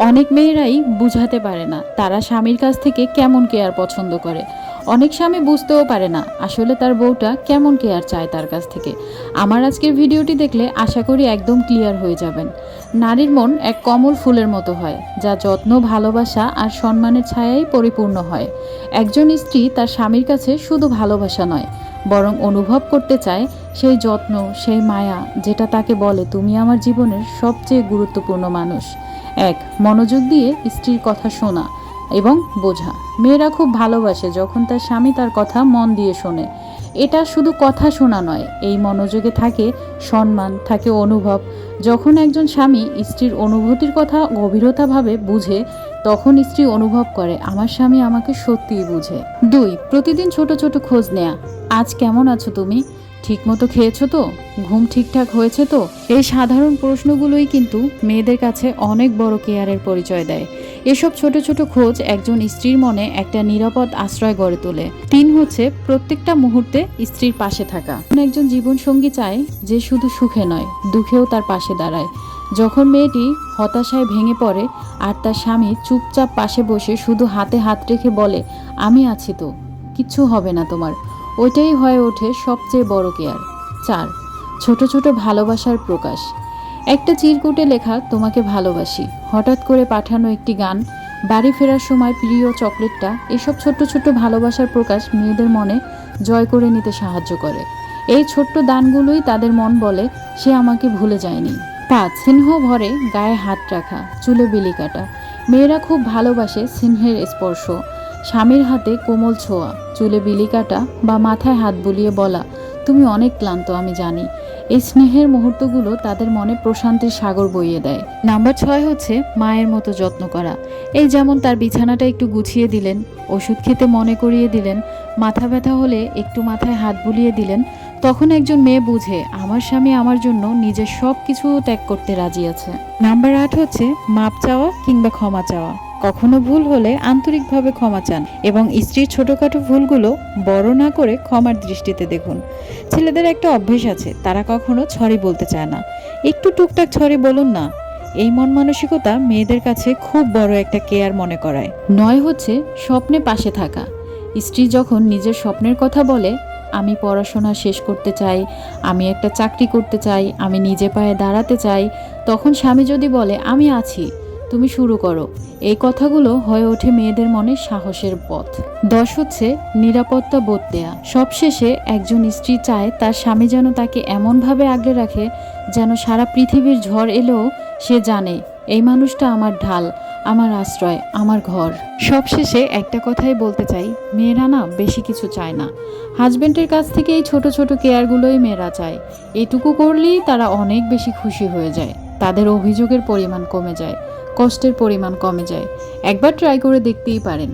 অনেক মেয়েরাই বুঝাতে পারে না তারা স্বামীর কাছ থেকে কেমন কেয়ার পছন্দ করে। অনেক স্বামী বুঝতেও পারে না আসলে তার বউটা কেমন কেয়ার চায় তার কাছ থেকে। আমার আজকের ভিডিওটি দেখলে আশা করি একদম ক্লিয়ার হয়ে যাবেন। নারীর মন এক কমল ফুলের মতো হয়, যা যত্ন, ভালোবাসা আর সম্মানের ছায়াই পরিপূর্ণ হয়। একজন স্ত্রী তার স্বামীর কাছে শুধু ভালোবাসা নয়, বরং অনুভব করতে চায় সেই যত্ন, সেই মায়া, যেটা তাকে বলে, তুমি আমার জীবনের সবচেয়ে গুরুত্বপূর্ণ মানুষ। এক, মনোযোগ দিয়ে স্ত্রীর কথা শোনা এবং বোঝা। মেয়েরা খুব ভালোবাসে যখন তার স্বামী তার কথা মন দিয়ে শোনে। এটা শুধু কথা শোনা নয়, এই মনোযোগে থাকে সম্মান, থাকে অনুভব। যখন একজন স্বামী স্ত্রীর অনুভূতির কথা গভীরতাভাবে বুঝে, তখন স্ত্রী অনুভব করে, আমার স্বামী আমাকে সত্যিই বুঝে। দুই, প্রতিদিন ছোট ছোট খোঁজ নেয়া। আজ কেমন আছো তুমি? ঠিকমতো খেয়েছো তো? ঘুম ঠিকঠাক হয়েছে তো? এই সাধারণ প্রশ্নগুলোই কিন্তু মেয়েদের কাছে অনেক বড় কেয়ারের পরিচয় দেয়। এসব ছোট ছোট খোঁজ একজন স্ত্রীর মনে একটা নিরাপদ আশ্রয় গড়ে তোলে। তিন হচ্ছে প্রত্যেকটা মুহূর্তে স্ত্রীর পাশে থাকা। একজন জীবনসঙ্গী চায় যে শুধু সুখে নয়, দুঃখেও তার পাশে দাঁড়ায়। যখন মেয়েটি হতাশায় ভেঙে পড়ে আর তার স্বামী চুপচাপ পাশে বসে শুধু হাতে হাত রেখে বলে, আমি আছি তো, কিচ্ছু হবে না তোমার। ওইটাই হয়ে ওঠে সবচেয়ে বড় কেয়ার। চার, ছোট ছোট ভালোবাসার প্রকাশ। একটা চিরকুটে লেখা, তোমাকে ভালোবাসি। হঠাৎ করে পাঠানো একটি গান, বাড়ি ফেরার সময় প্রিয় চকলেটটা, এসব ছোট্ট ছোট্ট ভালোবাসার প্রকাশ মেয়েদের মনে জয় করে নিতে সাহায্য করে। এই ছোট্ট দানগুলোই তাদের মন বলে, সে আমাকে ভুলে যায়নি। পাঁচ সিংহ ভরে গায়ে হাত রাখা, চুলে বিলি কাটা। মেয়েরা খুব ভালোবাসে সিংহের স্পর্শ। স্বামীর হাতে কোমল ছোঁয়া। চুলে বিলি কাটা বা মাথায় হাত বুলিয়ে বলা, তুমি অনেক ক্লান্ত, আমি জানি। এই স্নেহের মুহূর্তগুলো তাদের মনে প্রশান্তির সাগর বইয়ে দেয়। নাম্বার ছয় হচ্ছে মায়ের মতো যত্ন করা। এই যেমন তার বিছানাটা একটু গুছিয়ে দিলেন, ওষুধ খেতে মনে করিয়ে দিলেন, মাথা ব্যথা হলে একটু মাথায় হাত বুলিয়ে দিলেন, তখন একজন মেয়ে বুঝে, আমার স্বামী আমার জন্য নিজের সব কিছু ত্যাগ করতে রাজি আছে। নাম্বার আট হচ্ছে মাপ চাওয়া কিংবা ক্ষমা চাওয়া। কখনো ভুল হলে আন্তরিকভাবে ক্ষমা চান এবং স্ত্রীর ছোটোখাটো ভুলগুলো বড় না করে ক্ষমার দৃষ্টিতে দেখুন। ছেলেদের একটা অভ্যেস আছে, তারা কখনো ছড়ি বলতে চায় না। একটু টুকটাক ছড়ি বলুন না। এই মন মানসিকতা মেয়েদের কাছে খুব বড় একটা কেয়ার মনে করায়। নয় হচ্ছে, স্বপ্নে পাশে থাকা। স্ত্রী যখন নিজের স্বপ্নের কথা বলে, আমি পড়াশোনা শেষ করতে চাই, আমি একটা চাকরি করতে চাই, আমি নিজে পায়ে দাঁড়াতে চাই, তখন স্বামী যদি বলে, আমি আছি তুমি শুরু করো। এই কথাগুলো হয়ে ওঠে মেয়েদের মনে সাহসের পথ। দশ হচ্ছে নিরাপত্তা বোধ দেয়া। সবশেষে একজন স্ত্রী চায় তার স্বামী যেন তাকে এমনভাবে আগলে রাখে যেন সারা পৃথিবীর ঝড় এলেও সে জানে, এই মানুষটা আমার ঢাল, আমার আশ্রয়, আমার ঘর। সবশেষে একটা কথাই বলতে চাই, মেয়েরা না বেশি কিছু চায় না। হাজবেন্ডের কাছ থেকে এই ছোট ছোট কেয়ারগুলোই মেয়েরা চায়। এটুকু করলেই তারা অনেক বেশি খুশি হয়ে যায়। তাদের অভিযোগের পরিমাণ কমে যায়। কষ্টের পরিমাণ কমে যায়। একবার ট্রাই করে দেখতেই পারেন।